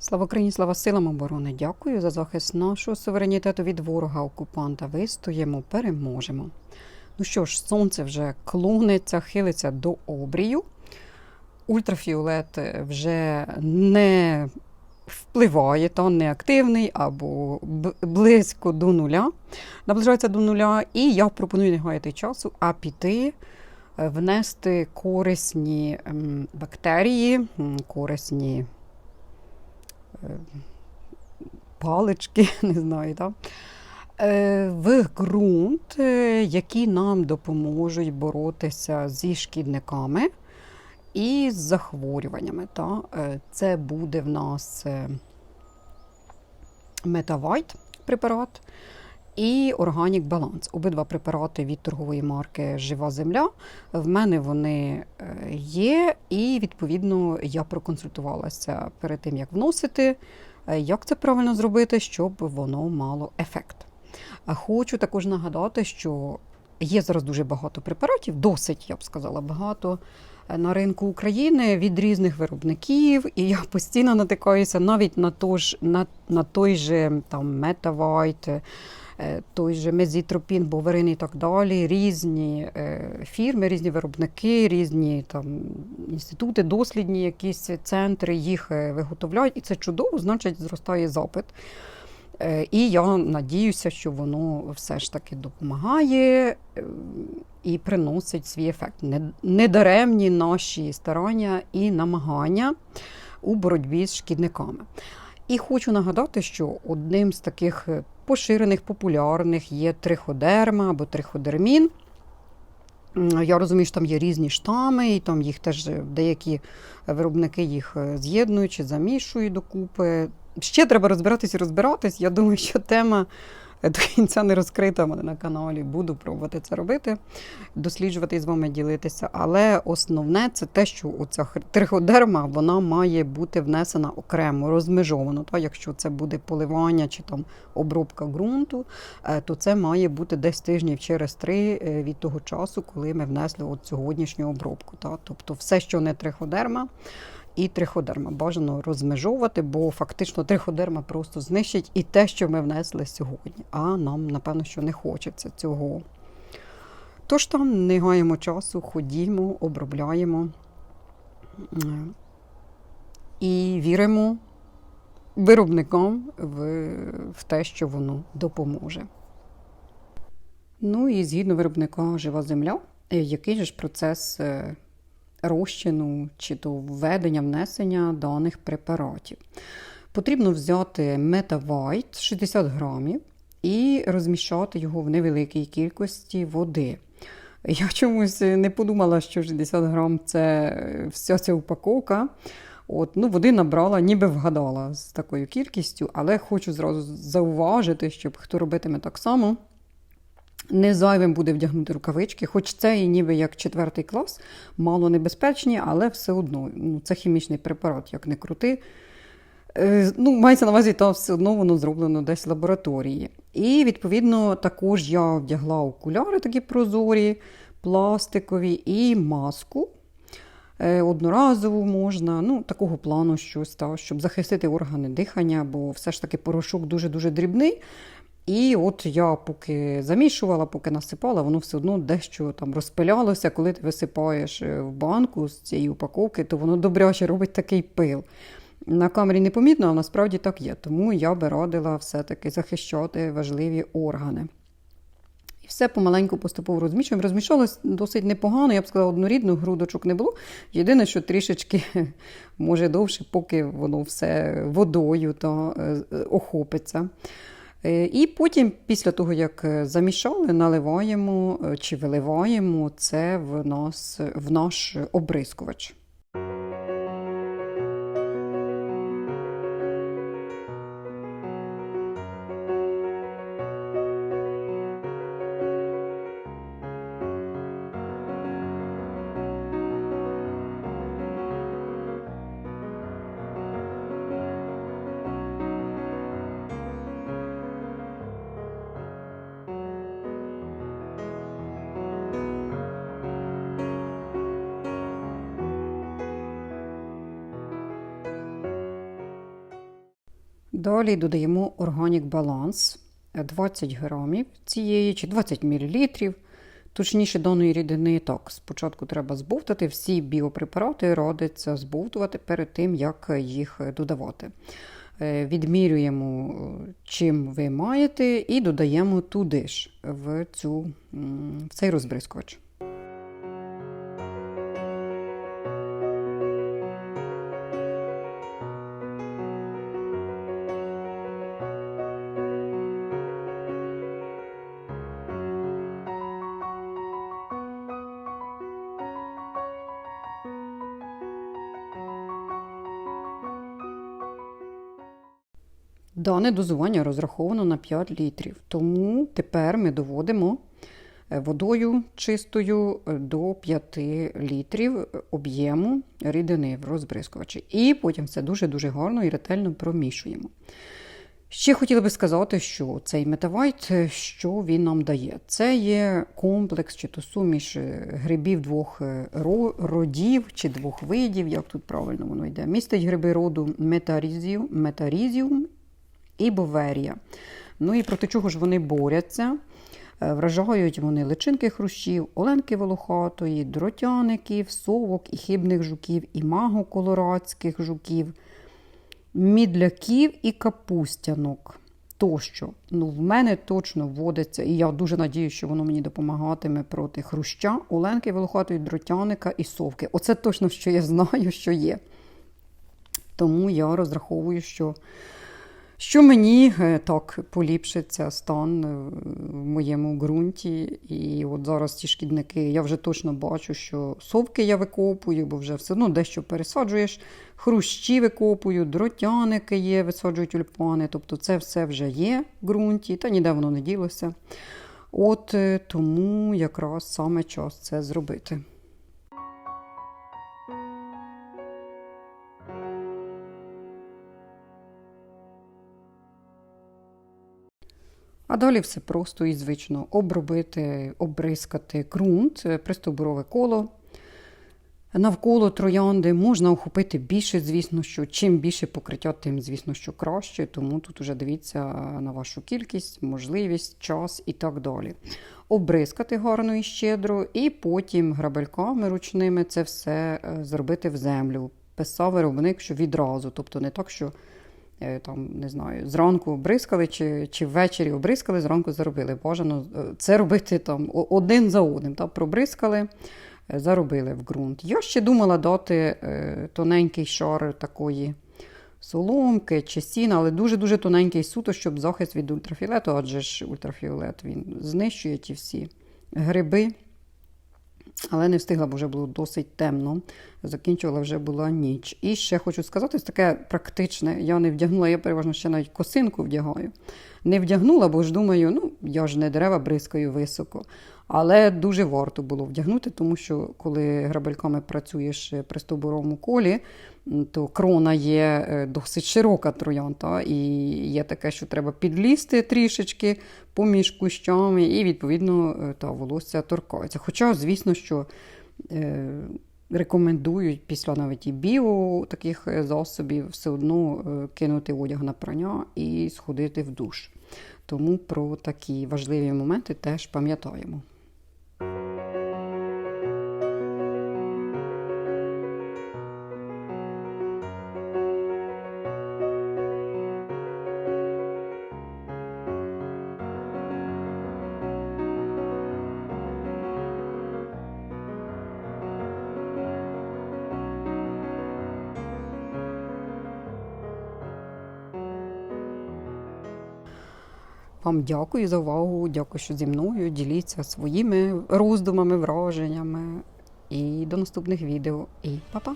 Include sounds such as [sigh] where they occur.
Слава Україні, слава силам оборони! Дякую за захист нашого суверенітету від ворога окупанта. Вистоїмо, переможемо. Ну що ж, сонце вже клониться, хилиться до обрію. Ультрафіолет вже не впливає, та не активний або близько до нуля, наближається до нуля. І я пропоную не гаяти часу, а піти е, внести корисні бактерії, корисні е, палички, [laughs] не знаю, так? е, в ґрунт, е, які нам допоможуть боротися зі шкідниками і з захворюваннями. Та? Е, Це буде в нас метавайт препарат і Organic Balance. Обидва препарати від торгової марки Жива Земля. В мене вони е, є, і відповідно я проконсультувалася перед тим, як вносити, е, як це правильно зробити, щоб воно мало ефект. Хочу також нагадати, що є зараз дуже багато препаратів, досить, я б сказала, багато е, на ринку України від різних виробників, і я постійно натикаюся навіть на, то ж, на, на той же там Метавайт, той же Мезітропін, Боверин і так далі. Різні е, фірми, різні виробники, різні там інститути, дослідні якісь центри їх е, виготовляють, і це чудово, значить, зростає запит. Е, І я надіюся, що воно все ж таки допомагає е, і приносить свій ефект. Не- Недаремні наші старання і намагання у боротьбі з шкідниками. І хочу нагадати, що одним з таких е, поширених, популярних є триходерма або триходермін. Я розумію, що там є різні штами, і там їх теж е, деякі виробники їх е, з'єднують чи замішують докупи. Ще треба розбиратись і розбиратись. Я думаю, що тема до кінця не розкрита мене на каналі. Буду пробувати це робити, досліджувати і з вами ділитися. Але основне це те, що оця триходерма вона має бути внесена окремо, розмежовано. Та, якщо це буде поливання чи там обробка ґрунту, е, то це має бути десь тижнів через три е, від того часу, коли ми внесли от сьогоднішню обробку. Та? Тобто все, що не триходерма, і триходерма бажано розмежовувати, бо фактично триходерма просто знищить і те, що ми внесли сьогодні. А нам, напевно, що не хочеться цього. Тож там не гаємо часу, ходімо, обробляємо е, і віримо виробникам в, в те, що воно допоможе. Ну і згідно виробника Жива земля, який же ж процес е, розчину чи то введення, внесення даних препаратів. Потрібно взяти метавайт 60 грамів і розміщати його в невеликій кількості води. Я чомусь не подумала, що 60 грам це вся ця упаковка. От, ну, води набрала, ніби вгадала з такою кількістю, але хочу зразу зауважити, щоб хто робитиме так само, не зайвим буде вдягнути рукавички, хоч це і ніби як четвертий клас, мало небезпечні, але все одно ну, це хімічний препарат, як не крути. Е, Ну, мається на увазі, та все одно воно зроблено десь в лабораторії. І, відповідно, також я вдягла окуляри такі прозорі, пластикові і маску. Е, Одноразову можна, ну, такого плану щось, та, щоб захистити органи дихання, бо все ж таки порошок дуже-дуже дрібний. І от я поки замішувала, поки насипала, воно все одно дещо там розпилялося. Коли ти висипаєш е, в банку з цієї упаковки, то воно добряче робить такий пил. На камері не помітно, а насправді так є. Тому я би радила все-таки захищати важливі органи. І все помаленьку поступово розмішуємо. Розмішалось досить непогано, я б сказала, однорідно, грудочок не було. Єдине, що трішечки [laughs] може довше, поки воно все водою та е, е, охопиться. Е, І потім, після того, як е, замішали, наливаємо е, чи виливаємо це в, нас, в наш обрискувач. Далі додаємо Organic Balance 20 грамів цієї чи 20 мл. Точніше, даної рідини так. Спочатку треба збовтати. Всі біопрепарати радиться збовтувати перед тим, як їх додавати. Е, Відмірюємо, е, чим ви маєте, і додаємо туди ж в, цю, в цей розбризкувач. Дане дозування розраховано на 5 літрів, тому тепер ми доводимо е, водою чистою е, до 5 літрів об'єму рідини в розбризкувачі. І потім це дуже-дуже гарно і ретельно промішуємо. Ще хотіла би сказати, що цей метавайт, е, що він нам дає? Це є комплекс чи то суміш е, грибів двох е, родів чи двох видів, як тут правильно воно йде. Містить гриби роду метарізіум, метарізіум і боверія. Ну і проти чого ж вони борються? Е, Вражають вони личинки хрущів, оленки волохатої, дротяників, совок і хибних жуків, і маго колорадських жуків, мідляків і капустянок. Тощо, ну в мене точно вводиться, і я дуже надію, що воно мені допомагатиме проти хруща, оленки волохатої, дротяника і совки. Оце точно, що я знаю, що є. Тому я розраховую, що що мені е, так поліпшиться стан е, в моєму ґрунті. І от зараз ті шкідники, я вже точно бачу, що совки я викопую, бо вже все одно дещо пересаджуєш, хрущі викопую, дротяники є, висаджують тюльпани. Тобто це все вже є в ґрунті, та ніде воно не ділося. От е, тому якраз саме час це зробити. Далі все просто і звично обробити, обрискати ґрунт, е, пристовбурове коло. Навколо троянди можна охопити більше, звісно, що чим більше покриття, тим, звісно, що краще. Тому тут уже дивіться на вашу кількість, можливість, час і так далі. Обрискати гарно і щедро, і потім грабельками ручними це все е, зробити в землю. Писав виробник, що відразу, тобто не так, що е, там, не знаю, зранку обрискали чи, чи ввечері обрискали, зранку заробили. Бажано е, це робити там один за одним. Так, пробрискали, е, заробили в ґрунт. Я ще думала дати е, тоненький шар такої соломки чи сіна, але дуже-дуже тоненький суто, щоб захист від ультрафіолету, адже ж ультрафіолет він знищує ті всі гриби. Але не встигла, бо вже було досить темно. Закінчувала вже була ніч. І ще хочу сказати, ось таке практичне. Я не вдягнула, я переважно ще навіть косинку вдягаю. Не вдягнула, бо ж думаю, ну я ж не дерева бризкаю високо. Але дуже варто було вдягнути, тому що коли грабельками працюєш при стовбуровому колі, то крона є е, досить широка троян, та, і є таке, що треба підлізти трішечки поміж кущами, і, відповідно, е, та волосся торкається. Хоча, звісно, що е, рекомендують після навіть і біо таких е, засобів все одно е, кинути одяг на прання і сходити в душ. Тому про такі важливі моменти теж пам'ятаємо. Вам дякую за увагу, дякую, що зі мною. Діліться своїми роздумами, враженнями. І до наступних відео. І па-па!